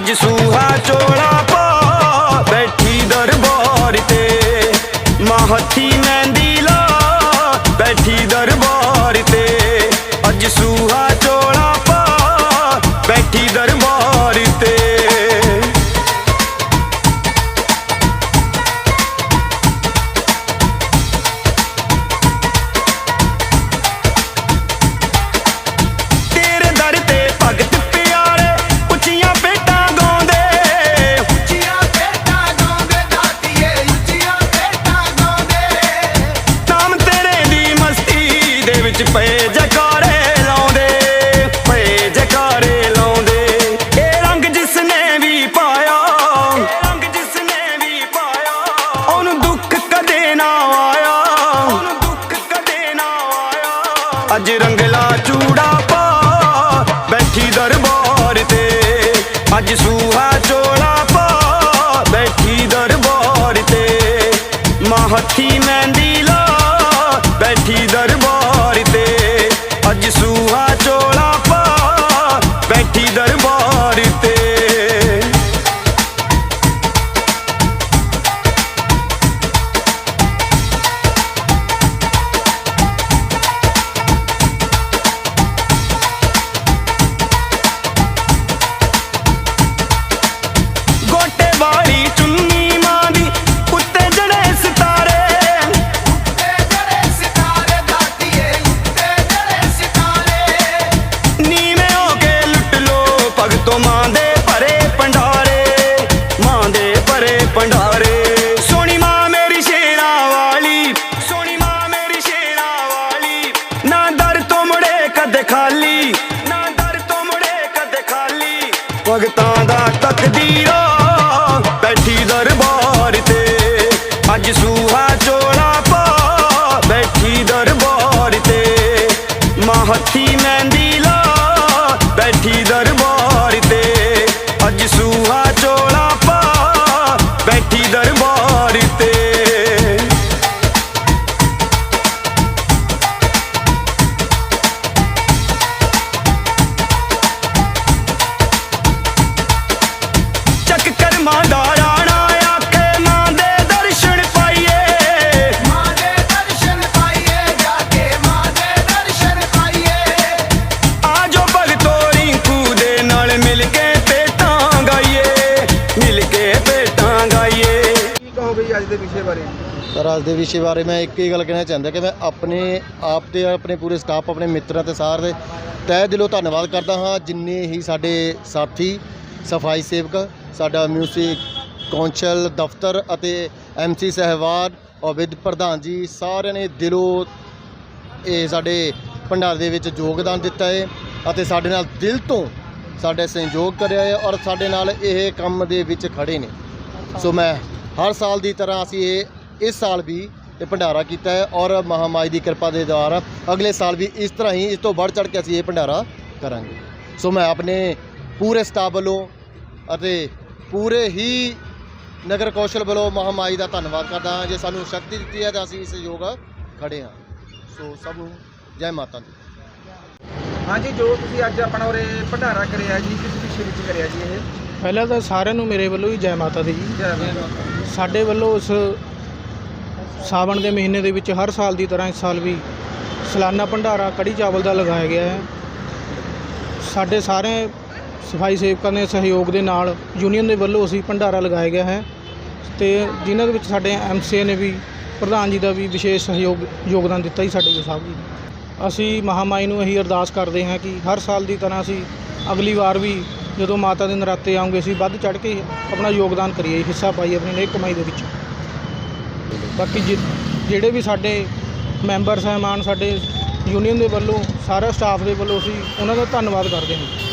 ਅੱਜ ਸੂਹਾ ਚੋੜਾ ਪਾ ਬੈਠੀ ਦਰਬਾਰ ਤੇ ਮਾਹਤੀ ਵਿੱਚ ਪਏ ਜਕਾਰੇ ਲਾਉਂਦੇ ਪਏ ਜਕਾਰੇ ਲਾਉਂਦੇ। ਇਹ ਰੰਗ ਜਿਸ ਨੇ ਵੀ ਪਾਇਆ ਰੰਗ ਜਿਸ ਨੇ ਵੀ ਪਾਇਆ, ਉਹਨੂੰ ਦੁੱਖ ਕਦੇ ਨਾ ਆਇਆ। ਉਹਨੂੰ ਦੁੱਖ ਕਦੇ ਨਾ ਆਇਆ। ਅੱਜ ਰੰਗਲਾ ਚੂੜਾ ਪਾ, ਬੈਠੀ ਦਰਬਾਰ ਤੇ। ਅੱਜ ਸੂਹਾ ਚੋਲਾ ਪਾ, ਬੈਠੀ ਦਰਬਾਰ ਤੇ। ਮਾਂ ਹੱਥੀ ਮਹਿੰਦੀ ਲਾ, ਬੈਠੀ ਦਰਬਾਰ ਦਾ ਤਕਦੀਰਾ ਬੈਠੀ ਦਰਬਾਰ ਤੇ। ਅੱਜ ਸੂਹਾ ਚੋਲਾ ਪਾ, ਬੈਠੀ ਦਰਬਾਰ ਤੇ। ਮਾਂ ਹੱਥੀ ਮਹਿੰਦੀ ਲਾ, ਬੈਠੀ ਦੇ ਵਿਸ਼ੇ ਬਾਰੇ? ਸਰ, ਅੱਜ ਦੇ ਵਿਸ਼ੇ ਬਾਰੇ ਮੈਂ ਇੱਕ ਹੀ ਗੱਲ ਕਹਿਣਾ ਚਾਹੁੰਦਾ ਕਿ ਮੈਂ ਆਪਣੇ ਆਪ ਤੇ ਆਪਣੇ ਪੂਰੇ ਸਟਾਫ ਆਪਣੇ ਮਿੱਤਰਾਂ ਤੇ ਸਾਰ ਦੇ ਤਹਿ ਦਿਲੋਂ ਧੰਨਵਾਦ ਕਰਦਾ ਹਾਂ। ਜਿੰਨੇ ਹੀ ਸਾਡੇ ਸਾਥੀ, ਸਫ਼ਾਈ ਸੇਵਕ, ਸਾਡਾ ਮਿਊਜ਼ਿਕ ਕੌਂਸਲ ਦਫ਼ਤਰ ਅਤੇ ਐਮਸੀ ਸਹਿਵਾਨ ਔਰ ਵਿਦ ਪ੍ਰਧਾਨ ਜੀ, ਸਾਰਿਆਂ ਨੇ ਦਿਲੋਂ ਇਹ ਸਾਡੇ ਭੰਡਾਰ ਦੇ ਵਿੱਚ ਯੋਗਦਾਨ ਦਿੱਤਾ ਹੈ ਅਤੇ ਸਾਡੇ ਨਾਲ ਦਿਲ ਤੋਂ ਸਾਡੇ ਸਹਿਯੋਗ ਕਰਿਆ ਹੈ ਔਰ ਸਾਡੇ ਨਾਲ ਇਹ ਕੰਮ ਦੇ ਵਿੱਚ ਖੜੇ ਨੇ। ਸੋ ਮੈਂ ਹਰ ਸਾਲ ਦੀ ਤਰ੍ਹਾਂ ਅਸੀਂ ਇਹ ਇਸ ਸਾਲ ਵੀ ਇਹ ਭੰਡਾਰਾ ਕੀਤਾ ਹੈ ਔਰ ਮਹਾਮਾਈ ਦੀ ਕਿਰਪਾ ਦੇ ਦੁਆਰਾ ਅਗਲੇ ਸਾਲ ਵੀ ਇਸ ਤਰ੍ਹਾਂ ਹੀ ਇਸ ਤੋਂ ਵੱਧ ਚੜ੍ਹ ਕੇ ਅਸੀਂ ਇਹ ਭੰਡਾਰਾ ਕਰਾਂਗੇ। ਸੋ ਮੈਂ ਆਪਣੇ ਪੂਰੇ ਸਟਾਫ ਵੱਲੋਂ ਅਤੇ ਪੂਰੇ ਹੀ ਨਗਰ ਕੌਸ਼ਲ ਵੱਲੋਂ ਮਹਾਮਾਈ ਦਾ ਧੰਨਵਾਦ ਕਰਦਾ ਹਾਂ। ਜੇ ਸਾਨੂੰ ਸ਼ਕਤੀ ਦਿੱਤੀ ਹੈ ਤਾਂ ਅਸੀਂ ਇਸ ਯੋਗ ਖੜੇ ਹਾਂ। ਸੋ ਸਭ ਨੂੰ ਜੈ ਮਾਤਾ ਦੀ। ਹਾਂਜੀ ਜੋ ਤੁਸੀਂ ਅੱਜ ਆਪਣਾ ਉਰੇ ਭੰਡਾਰਾ ਕਰਿਆ ਜੀ ਕਿਸ ਵਿਸ਼ੇ ਵਿੱਚ ਕਰਿਆ ਜੀ ਇਹ? ਪਹਿਲਾਂ ਤਾਂ ਸਾਰਿਆਂ ਨੂੰ ਮੇਰੇ ਵੱਲੋਂ ਹੀ ਜੈ ਮਾਤਾ ਦੀ ਜੀ। ਜੈ ਮਾਤਾ ਦੀ। ਸਾਡੇ ਵੱਲੋਂ ਇਸ ਸਾਵਣ ਦੇ ਮਹੀਨੇ ਦੇ ਵਿੱਚ ਹਰ ਸਾਲ ਦੀ ਤਰ੍ਹਾਂ ਇਸ ਸਾਲ ਵੀ ਸਾਲਾਨਾ ਭੰਡਾਰਾ ਕੜੀ ਚਾਵਲ ਦਾ ਲਗਾਇਆ ਗਿਆ ਹੈ। ਸਾਡੇ ਸਾਰੇ ਸਫ਼ਾਈ ਸੇਵਕਾਂ ਦੇ ਸਹਿਯੋਗ ਦੇ ਨਾਲ ਯੂਨੀਅਨ ਦੇ ਵੱਲੋਂ ਅਸੀਂ ਭੰਡਾਰਾ ਲਗਾਇਆ ਗਿਆ ਹੈ ਤੇ ਜਿਨ੍ਹਾਂ ਦੇ ਵਿੱਚ ਸਾਡੇ ਐਮਸੀਏ ਨੇ ਵੀ, ਪ੍ਰਧਾਨ ਜੀ ਦਾ ਵੀ ਵਿਸ਼ੇਸ਼ ਸਹਿਯੋਗ, ਯੋਗਦਾਨ ਦਿੱਤਾ ਜੀ ਸਾਡੇ ਜੀ ਸਾਹਿਬ ਜੀ ਅਸੀਂ ਮਹਾਮਾਈ ਨੂੰ ਇਹੀ ਅਰਦਾਸ ਕਰਦੇ ਹਾਂ ਕਿ ਹਰ ਸਾਲ ਦੀ ਤਰ੍ਹਾਂ ਅਸੀਂ ਅਗਲੀ ਵਾਰ ਵੀ ਜਦੋਂ ਮਾਤਾ ਦੇ ਨਰਾਤੇ ਆਉਂਗੇ ਅਸੀਂ ਵੱਧ ਚੜ੍ਹ ਕੇ ਆਪਣਾ ਯੋਗਦਾਨ ਕਰੀਏ, ਹਿੱਸਾ ਪਾਈਏ ਆਪਣੀ ਨੇਕ ਕਮਾਈ ਦੇ ਵਿੱਚ। ਬਾਕੀ ਜਿ- ਜਿਹੜੇ ਵੀ ਸਾਡੇ ਮੈਂਬਰ, ਸਹਿਮਾਨ ਸਾਡੇ ਯੂਨੀਅਨ ਦੇ ਵੱਲੋਂ, ਸਾਰਾ ਸਟਾਫ ਦੇ ਵੱਲੋਂ ਅਸੀਂ ਉਹਨਾਂ ਦਾ ਧੰਨਵਾਦ ਕਰਦੇ ਹਾਂ।